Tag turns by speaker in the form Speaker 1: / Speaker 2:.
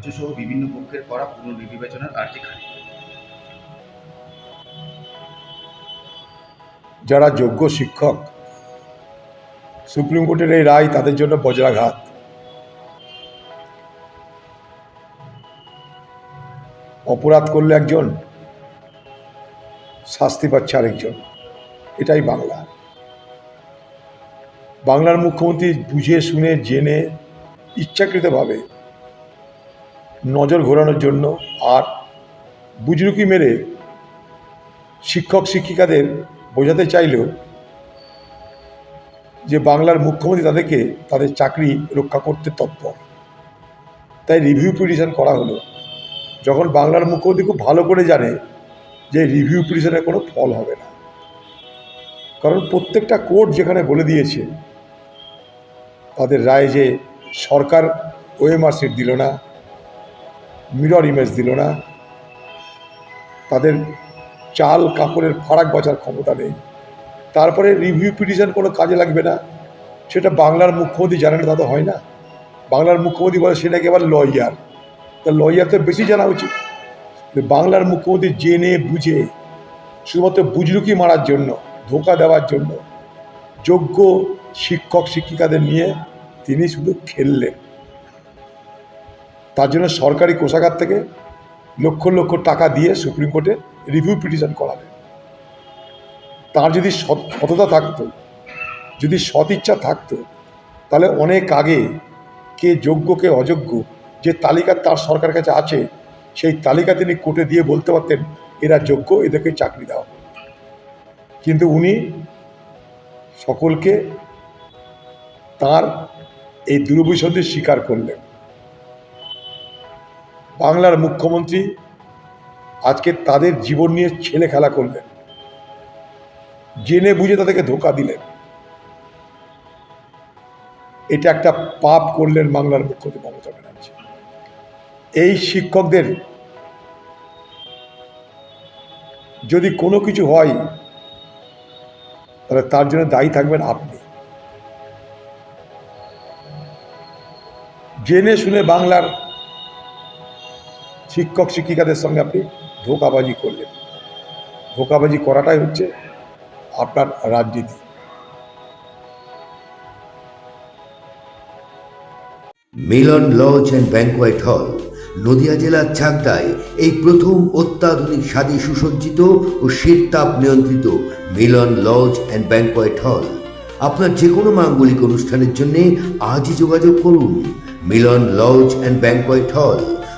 Speaker 1: রাজ্যসহ বিভিন্ন পক্ষের করা পুনর্বিবেচনার আর্জি খারিজ।
Speaker 2: যারা যোগ্য শিক্ষক, সুপ্রিম কোর্টের এই রায় তাদের জন্য বজ্রাঘাত। অপরাধ করলে একজন, শাস্তি পাচ্ছে আরেকজন। এটাই বাংলা। বাংলার মুখ্যমন্ত্রী বুঝে শুনে, জেনে, ইচ্ছাকৃতভাবে নজর ঘোরানোর জন্য আর বুজরুকি মেরে শিক্ষক, শিক্ষিকাদের বোঝাতে চাইলেও যে বাংলার মুখ্যমন্ত্রী তাদেরকে তাদের চাকরি রক্ষা করতে তৎপর। তাই রিভিউ পিটিশন করা হলো। যখন বাংলার মুখ্যমন্ত্রী খুব ভালো করে জানে যে রিভিউ পিটিশনের কোনো ফল হবে না। কারণ প্রত্যেকটা কোর্ট যেখানে বলে দিয়েছে, তাদের রায় যে সরকার ওএমআর সিট দিল না মিরর ইমেজ দিল না। তাদের চাল কাপড়ের ফারাক বাঁচার ক্ষমতা নেই। তারপরে রিভিউ পিটিশন কোনো কাজে লাগবে না। সেটা বাংলার মুখ্যমন্ত্রী জানেন, তা তো হয় না। বাংলার মুখ্যমন্ত্রী বলে সে নাকি আবার লয়ার তা লয়ার তো বেশি জানা উচিত। বাংলার মুখ্যমন্ত্রী জেনে বুঝে, শুধুমাত্র বুজরুকি মারার জন্য, ধোকা দেওয়ার জন্য, যোগ্য শিক্ষক, শিক্ষিকাদের নিয়ে তিনি শুধু খেললেন। তার জন্য সরকারি কোষাগার থেকে লক্ষ লক্ষ টাকা দিয়ে সুপ্রিম কোর্টে রিভিউ পিটিশন করালেন তার যদি সততা থাকতো, যদি সদিচ্ছা থাকতো, তাহলে অনেক আগে কে যোগ্য, কে অযোগ্য, যে তালিকা তার সরকারের কাছে আছে, সেই তালিকা তিনি কোর্টে দিয়ে বলতে পারতেন, এরা যোগ্য, এদেরকে চাকরি দাও কিন্তু উনি সকলকে তার এই দুর্বিসন্ধি স্বীকার করলেন। বাংলার মুখ্যমন্ত্রী আজকে তাদের জীবন নিয়ে ছেলে খেলা করলেন। জেনে বুঝে তাদেরকে ধোকা দিলেন। এটা একটা পাপ করলেন বাংলার মুখ্যমন্ত্রী মমতা ব্যানার্জি। এই শিক্ষকদের যদি কোনো কিছু হয়, তাহলে তার জন্য দায়ী থাকবেন আপনি। জেনে শুনে বাংলার শিক্ষক শিক্ষিকাদের সঙ্গে আপনি ধোকাবাজি করলেন। ধোকাবাজি করাটাই হচ্ছে আপনার রাজনীতি।
Speaker 3: মিলন লজ অ্যান্ড ব্যাংকোয়েট হল, নদিয়া জেলার চাকদায় এই প্রথম অত্যাধুনিক স্বাদী সুসজ্জিত ও শীততাপ নিয়ন্ত্রিত মিলন লজ অ্যান্ড ব্যাংকোয়েট হল। আপনার যে কোনো মাঙ্গলিক অনুষ্ঠানের জন্য আজই যোগাযোগ করুন। মিলন লজ অ্যান্ড ব্যাংকোয়েট হল।